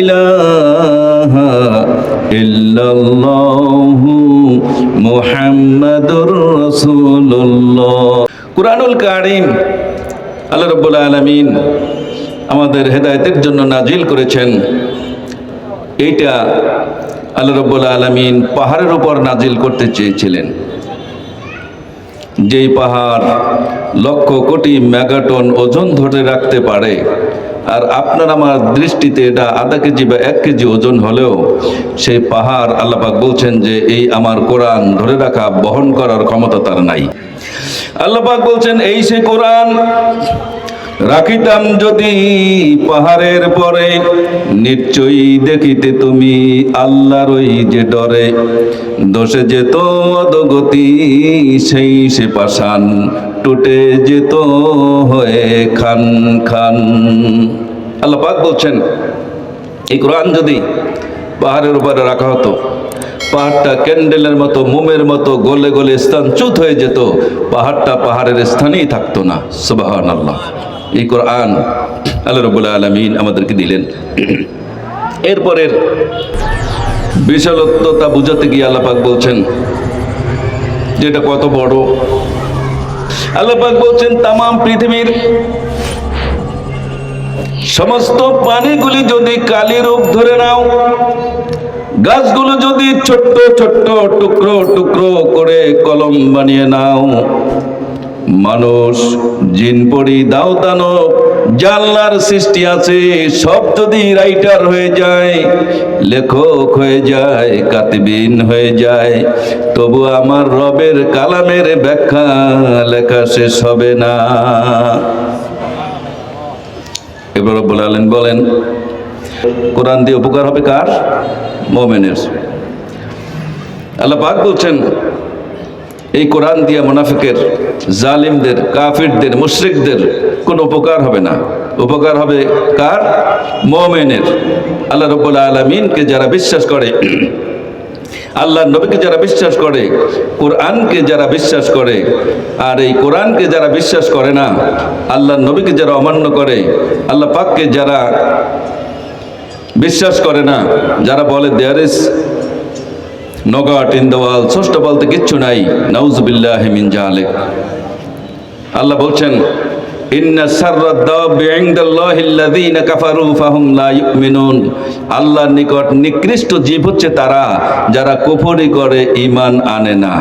ইলাহা ইল্লাল্লাহু মুহাম্মাদুর রাসূলুল্লাহ। কুরআনুল কারীম আল্লাহ রাব্বুল আলামিন আমাদের হেদায়েতের জন্য নাজিল করেছেন। এইটা আল্লাহ রব্বুল আলমিন পাহাড়ের উপর নাজিল করতে চেয়েছিলেন। যেই পাহাড় লক্ষ কোটি মেগাটন ওজন ধরে রাখতে পারে আর আপনার আমার দৃষ্টিতে এটা আধা কেজি বা এক কেজি ওজন হলেও সেই পাহাড় আল্লাপাক বলছেন যে এই আমার কোরআন ধরে রাখা, বহন করার ক্ষমতা তার নাই। আল্লাপাক বলছেন, এই সে কোরআন রাখিতাম যদি পাহাড়ের পরে, নিশ্চয়ই দেখিতে তুমি আল্লাহর ওই যে ডরে। দোষে যেত অদগতি সেই সে পাশান টুটে যেত হয়ে খান খান। আল্লাহ পাক বলছেন, এই কোরআন যদি পাহাড়ের উপরে রাখা হতো, পাহাড়টা ক্যান্ডেলের মতো, মোমের মতো, গলে গলে স্থান চুত হয়ে যেত, পাহাড়টা পাহাড়ের স্থানেই থাকতো না। সুবাহান আল্লাহ এই কোরআন আল্লাহ রবুল্লা আলমিন আমাদেরকে দিলেন। এরপরের বিশালত্বতা বুঝাতে গিয়ে আল্লাপাক বলছেন, যেটা কত বড়। আল্লাপাক বলছেন তাম পৃথিবীর সমস্ত পানিগুলি যদি কালি রূপ ধরে নাও, গাছগুলো যদি ছোট্ট ছোট্ট টুকরো টুকরো করে কলম বানিয়ে নাও মানুষ, জিন পড়ি দাও দানব, জানলার সৃষ্টি আছে, সব যদি রাইটার হয়ে যায়, লেখক হয়ে যায়, কাতিবিন হয়ে যায়, তবু আমার রবের কালামের ব্যাখ্যা লেখা শেষ হবে না। এবার রব্বুল বলেন, কোরআন দিয়ে উপকার হবে কার? মোমেনের। আল্লাহ পাক বলছেন, এই কোরআন দিয়া মুনাফিকের জালিমদের, কাফিরদের, মুশরিকদের কোনো উপকার হবে না। উপকার হবে কার? মোমেনের। আল্লাহ রব্বুল আলমিনকে যারা বিশ্বাস করে আল্লাহ নবীকে যারা বিশ্বাস করে, কোরআনকে যারা বিশ্বাস করে, আর এই কোরআনকে যারা বিশ্বাস করে না আল্লাহ নবীকে যারা অমান্য করে, আল্লাহ পাককে যারা বিশ্বাস করে না, যারা বলে there is no God in the world ষষ্ঠ বলতে কিচ্ছু নাই। নাউজুবিল্লাহ মিন জালেক। আল্লাহ বলছেন আল্লাহর নিকট নিকৃষ্ট জীব হচ্ছে তারা, যারা কুফরি করে, ঈমান আনে না।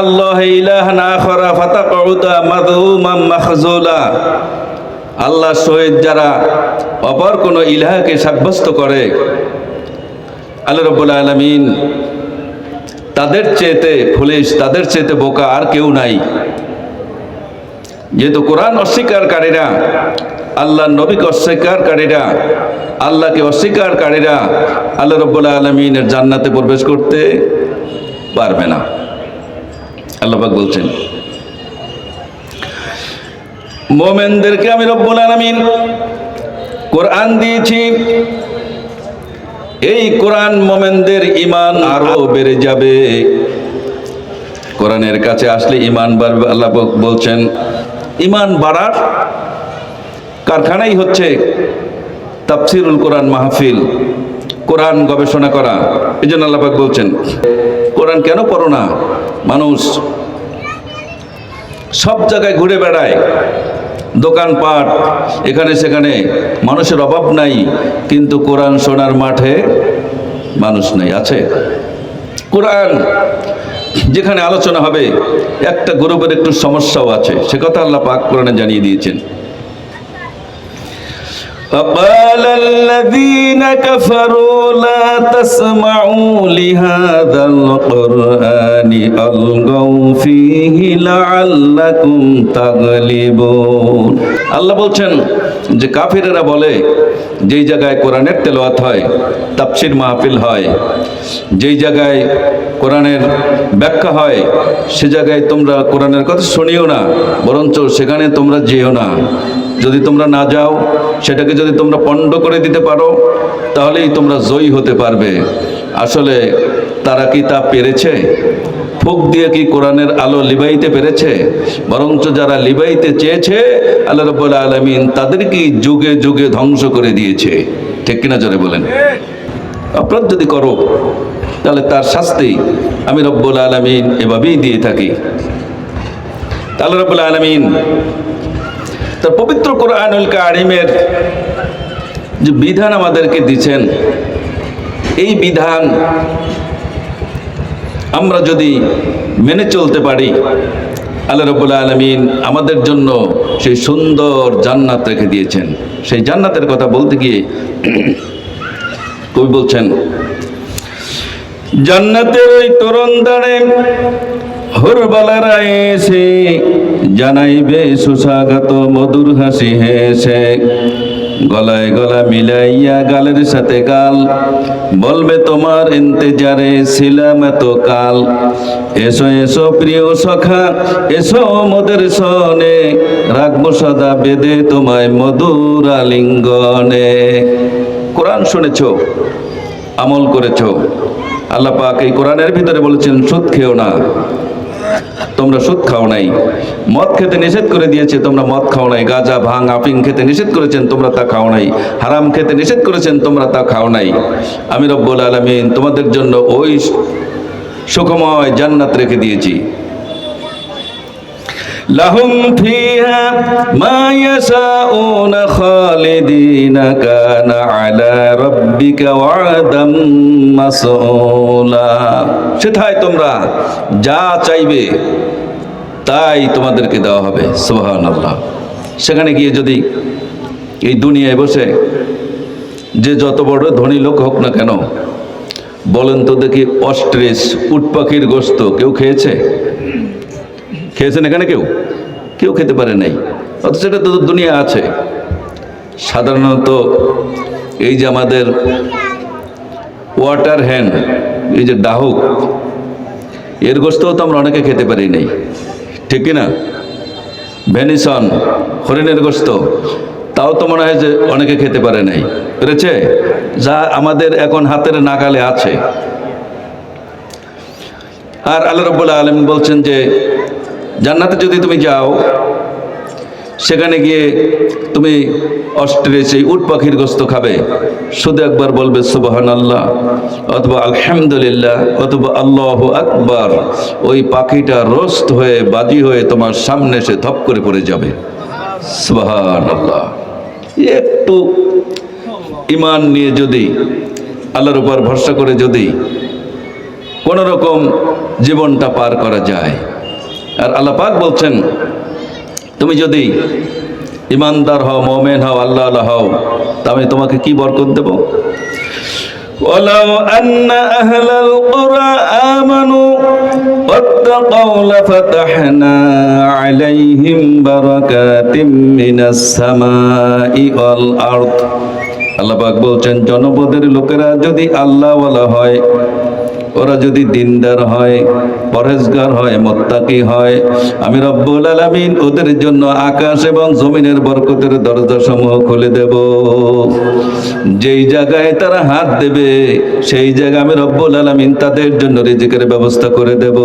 আল্লাহি আল্লাহ সহিত যারা অপর কোনো ইলাহকে সাব্যস্ত করে আল্লাহ রব্বুল আলমিন তাদের চেয়েতে পুলিশ তাদের চেয়েতে বোকা আর কেউ নাই। যেহেতু কোরআন অস্বীকারীরা আল্লাহ নবীকে অস্বীকারীরা, আল্লাহকে অস্বীকারীরা আল্লাহ রব্বুল আলমিনের জান্নাতে প্রবেশ করতে পারবে না। আল্লাহবাক বলছেন, মোমেনদেরকে আমি রব্বুল আলমিন কোরআন দিয়েছি এই কোরআন মোমেনদের ইমান আরও বেড়ে যাবে। কোরআনের কাছে আসলে ইমান বাড়বে, আল্লাহ বলছেন ইমান বাড়ার কারখানাই হচ্ছে তাফসিরুল কোরআন মাহফিল, কোরআন গবেষণা করা। এই জন্য আল্লাপাক বলছেন, কোরআন কেন পড়ো না? মানুষ সব জায়গায় ঘুরে বেড়ায়। দোকানপাট, এখানে সেখানে মানুষের অভাব নাই, কিন্তু কোরআন সোনার মাঠে মানুষ নেই, আছে। কোরআন, যেখানে আলোচনা হবে, একটা গ্রুপের একটু সমস্যাও আছে, সে কথা আল্লাহ পাক কোরআনে জানিয়ে দিয়েছেন। فقال الذين كفروا لا تسمعوا لهذا القرآن ألغوا فيه لعلكم تغلبون আল্লাহ বলছেন যে কাফিরেরা বলে যেই জায়গায় কোরআনের তেলাওয়াত হয় তাফসির মাহফিল হয় যেই জায়গায় কোরআনের ব্যাখ্যা হয় সে জায়গায় তোমরা কোরআনের কথা শুনিও না বরঞ্চ সেখানে তোমরা যেও না যদি তোমরা না যাও, সেটাকে যদি তোমরা পণ্ড করে দিতে পারো, তাহলেই তোমরা জয়ী হতে পারবে। আসলে তারা কি তা পেরেছে? ফুক দিয়ে কি কোরআনের আলো লিবাইতে পেরেছে? বরঞ্চ যারা লিবাইতে চেয়েছে, আল্লাহ রব্বুল আলমিন তাদেরকেই যুগে যুগে ধ্বংস করে দিয়েছে। ঠিক কিনা জোরে বলেন? অপরাধ যদি করো, তাহলে তার শাস্তি আমি রব্বুল আলমিন এভাবেই দিয়ে থাকি। তাহলে রব্বুল আলমিন তার পবিত্র কোরআনুল কারিমের যে বিধান আমাদেরকে দিচ্ছেন, এই বিধান আমরা যদি মেনে চলতে পারি, আল্লাহ রব্বুল আলমিন আমাদের জন্য সেই সুন্দর জান্নাত রেখে দিয়েছেন। সেই জান্নাতের কথা বলতে গিয়ে কবি বলছেন, জান্নাতের ওই তরুণ দাঁড়ে হরবালারা এসে জানাইবে সুস্বাগত মধুর হাসি হেসে। গলায় গলা মিলাইয়া গালের সাথে গাল। বলবে, তোমার ইন্তেজারে ছিলাম এত কাল এসো এসো প্রিয় সখা, এসো মোদের সনে। রাখব সদা বেদে তোমায় মধুর আলিঙ্গনে। কোরআন শুনেছো? আমল করেছ? আল্লাহ পাক এই কোরআনের ভিতরে বলেছেন, সুদ খেও না। তোমরা সুদ খাও নাই। মদ খেতে নিষেধ করে দিয়েছে, তোমরা মদ খাও নাই। গাঁজা, ভাং আপিং খেতে নিষেধ করেছেন, তোমরা তা খাও নাই। হারাম খেতে নিষেধ করেছেন, তোমরা তা খাও নাই। আমি রব্বুল আলমিন তোমাদের জন্য ওই সুখময় জান্নাত রেখে দিয়েছি। লাহুম ফিহা মা ইয়াশাউনা খালিদিনা কানা আলা রাব্বিকা ওয়াদাম মাসউলা। সেথায় তোমরা যা চাইবে তাই তোমাদেরকে দেওয়া হবে, সুবহানাল্লাহ। সেখানে গিয়ে যদি এই দুনিয়ায় বসে যে যত বড় ধনী লোক হোক না কেন, বলেন তো দেখি অস্ট্রেস উট পাখির গোস্ত কেউ খেয়েছে? খেয়েছেন এখানে কেউ? কেউ খেতে পারে নাই। অথচ সেটা তো দুনিয়া আছে। সাধারণত এই যে আমাদের ওয়াটার হ্যান্ড এই যে ডাহুক, এর গোস্তও তো আমরা অনেকে খেতে পারি নাই। ঠিক না? ভ্যানিসন হরিণের গোস্ত তাও তো মনে হয় যে অনেকে খেতে পারে নাই। পেরেছে? যা আমাদের এখন হাতের নাগালে আছে। আর আল্লাহ রব্বুল্লাহ আলম বলছেন যে জান্নাতে যদি তুমি যাও, সেখানে গিয়ে তুমি অস্ট্রে সেই উট পাখির গোস্ত খাবে। শুধু একবার বলবে সুবাহান আল্লাহ অথবা আলহামদুলিল্লাহ, অথবা আল্লাহ আকবার। ওই পাখিটা রোস্ট হয়ে, বাজি হয়ে তোমার সামনে এসে ধপ করে পড়ে যাবে। সুবাহান আল্লাহ একটু ইমান নিয়ে যদি, আল্লাহর উপর ভরসা করে যদি কোনো রকম জীবনটা পার করা যায় আর আল্লাহ পাক বলছেন তুমি যদি ইমানদার হও মোমেন হও আল্লাহ আল্লাহ হও তা আমি তোমাকে কি বরকত দেব ولو أن أهل القرى آمنوا واتقوا لفتحنا عليهم بركات من السماء والأرض আল্লাহ পাক বলছেন জনপদের লোকেরা যদি আল্লাহওয়ালা হয় ওরা যদি দিনদার হয়, পরেজগার হয়, মোত্তাকি হয়, আমি রব্বুল আলামিন ওদের জন্য আকাশ এবং জমিনের বরকতের দরজা সমূহ খুলে দেব। যেই জায়গায় তারা হাত দেবে, সেই জায়গায় আমি রব্বুল আলামিন তাদের জন্য রিজিকের ব্যবস্থা করে দেব।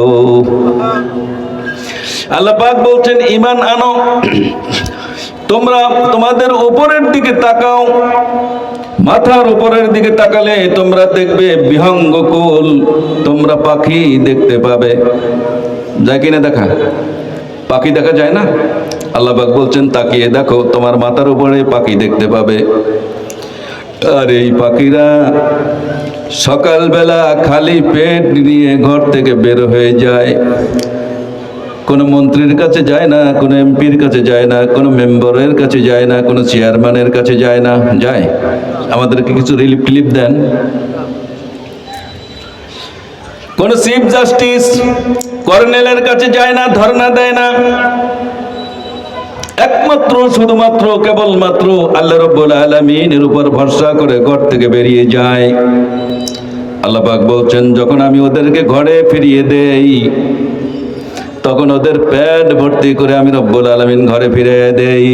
আল্লাহ পাক বলছেন ইমান আনো। তোমরা তোমাদের উপরের দিকে তাকাও। মাথার উপরের দিকে তাকালে তোমরা দেখবে বিহঙ্গ কুল। তোমরা পাখি দেখতে পাবে। যায় কিনা দেখা? পাখি দেখা যায় না? আল্লাহবাক বলছেন, তাকিয়ে দেখো, তোমার মাথার উপরে পাখি দেখতে পাবে। আর এই পাখিরা সকালবেলা খালি পেট নিয়ে ঘর থেকে বের হয়ে যায়। কোনো মন্ত্রীর কাছে যায় না, কোনো এমপির কাছে যায় না, কোনো মেম্বারের কাছে যায় না, কোনো চেয়ারম্যানের কাছে যায় না, যায়। আমাদেরকে কিছু রিলিফ টিলিপ দেন। কোন চিফ জাস্টিস কর্নেলের কাছে যায় না, ধর্ণা দেয় না। একমাত্র, শুধুমাত্র, কেবলমাত্র আল্লাহ রব্বুল আলমিনের উপর ভরসা করে ঘর থেকে বেরিয়ে যায়। আল্লাহ পাক বলছেন, যখন আমি ওদেরকে ঘরে ফিরিয়ে দেই তখন ওদের পেট ভর্তি করে আমি রব্বুল আলমিন ঘরে ফিরে দেই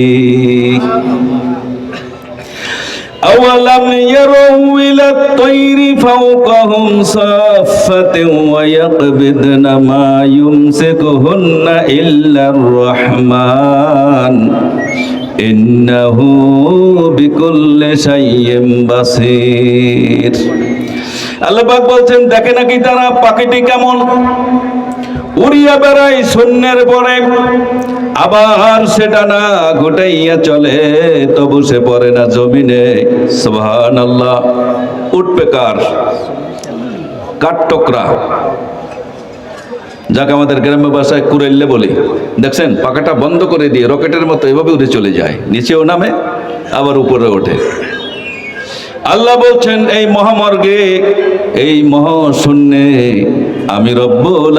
أولم يروا إلى الطير فوقهم صافة ويقبضن ما يمسكهن إلا الرحمن إنه بكل شيء بصير আল্লাহ পাক বলছেন দেখে নাকি তারা পাখিটি কেমন উড়িয়া বেড়াই শূন্যের পরে, আবার সেটা না গোটাইয়া চলে, তবু সে পড়ে না জমিনে। সুবহান আল্লাহ উঠবে কার? কাঠটকরা যাকে, আমাদের গ্রাম্য ভাষায় কুড়াইলে বলি। দেখছেন, পাখাটা বন্ধ করে দিয়ে রকেটের মতো এভাবে উড়ে চলে যায়। নিচেও নামে, আবার উপরে ওঠে। আল্লাহ বলছেন, এই মহামর্গে, এই মহাশূন্যে আমি রব্বুল